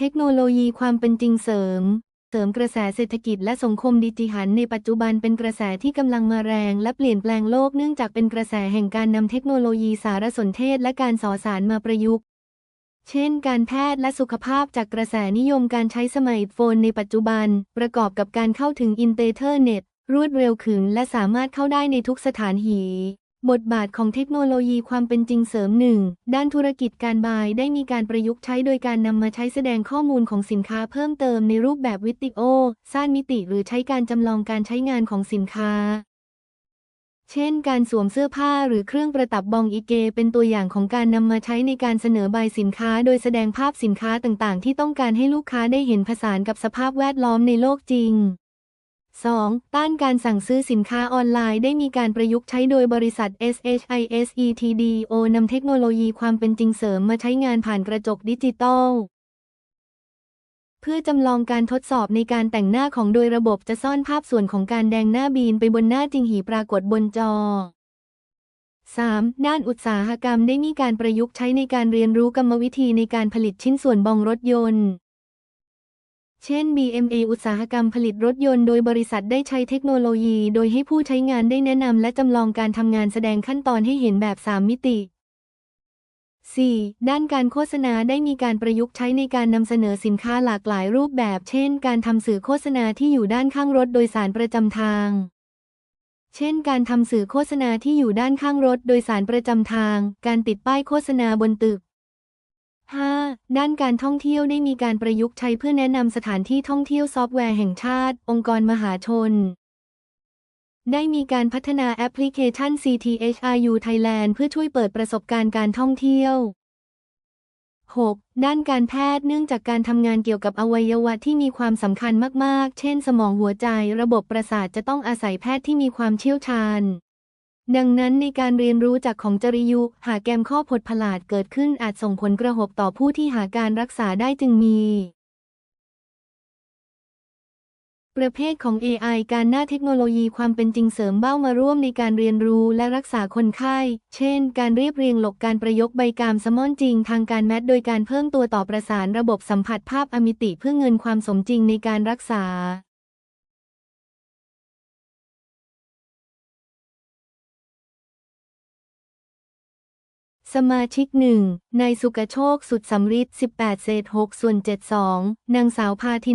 เทคโนโลยีความเป็นจริงเสริม เสริมกระแสเศรษฐกิจและสังคมดิจิทัลในปัจจุบันเป็นกระแสที่กำลังมาแรงและเปลี่ยนแปลงโลกเนื่องจากเป็นกระแสแห่งการนำเทคโนโลยีสารสนเทศและการสอสารมาประยุกต์ เช่น การแพทย์และสุขภาพจากกระแสนิยมการใช้สมาร์ทโฟนในปัจจุบัน ประกอบกับการเข้าถึงอินเทอร์เน็ต รวดเร็วขึ้นและสามารถเข้าได้ในทุกสถานหี บทบาทของเทคโนโลยีความเป็นจริงเสริมหนึ่งด้านธุรกิจการบายได้มีการประยุกต์ใช้โดยการนำมาใช้แสดงข้อมูลของสินค้าเพิ่มเติมในรูปแบบวิดีโอสร้างมิติหรือใช้การจำลองการใช้งานของสินค้า เช่น การสวมเสื้อผ้าหรือเครื่องประดับบองอีเก เป็นตัวอย่างของการนำมาใช้ในการเสนอใบสินค้า โดยแสดงภาพสินค้าต่างๆ ที่ต้องการให้ลูกค้าได้เห็นผสานกับสภาพแวดล้อมในโลกจริง 2. ต้านการสั่งซื้อสินค้าออนไลน์ได้มีการประยุกต์ใช้โดยบริษัท SHISETDO นำเทคโนโลยีความเป็นจริงเสริมมาใช้งานผ่านกระจกดิจิตอลเพื่อจำลองการทดสอบในการแต่งหน้าของโดยระบบจะซ่อนภาพส่วนของการแดงหน้าบีนไปบนหน้าจริงหีปรากฏบนจอ 3. ด้านอุตสาหกรรมได้มีการประยุกต์ใช้ในการเรียนรู้กรรมวิธีในการผลิตชิ้นส่วนบองรถยนต์ เช่น BMA อุตสาหกรรมผลิตรถยนต์โดยบริษัทได้ใช้เทคโนโลยี โดยให้ผู้ใช้งานได้แนะนำและจำลองการทำงานแสดงขั้นตอนให้เห็นแบบ 3 มิติ 4. ด้านการโฆษณาได้มีการประยุกต์ใช้ในการนำเสนอสินค้าหลากหลายรูปแบบ เช่น การทำสื่อโฆษณาที่อยู่ด้านข้างรถโดยสารประจำทาง เช่น การทำสื่อโฆษณาที่อยู่ด้านข้างรถโดยสารประจำทาง การติดป้ายโฆษณาบนตึก 5. ด้านการท่องเที่ยวได้มีการประยุกต์ใช้เพื่อแนะนำสถานที่ท่องเที่ยวซอฟต์แวร์แห่งชาติ องค์กรมหาชน ได้มีการพัฒนาแอปพลิเคชัน CTHRU Thailand เพื่อช่วยเปิดประสบการณ์การท่องเที่ยว 6. ด้านการแพทย์เนื่องจากการทำงานเกี่ยวกับอวัยวะที่มีความสำคัญมาก ๆ เช่น สมองหัวใจ ระบบประสาทจะต้องอาศัยแพทย์ที่มีความเชี่ยวชาญ ดังนั้นในการเรียนรู้จากของจริยุ หากแกมข้อผดผลาดเกิดขึ้นอาจส่งผลกระทบต่อผู้ที่หาการรักษาได้จึงมี ประเภทของ AI การหน้าเทคโนโลยีความเป็นจริงเสริมเบ้ามาร่วมในการเรียนรู้และรักษาคนไข้ เช่น การเรียบเรียงหลกการประยกใบกามสมอนจริง ทางการแมทโดยการเพิ่มตัวต่อประสานระบบสัมผัสภาพอมิติเพื่อเงินความสมจริงในการรักษา สมาชิกหนึ่งนายสุกโชคสุดสำริด18เศษ6ส่วน 72 นางสาวพาทิน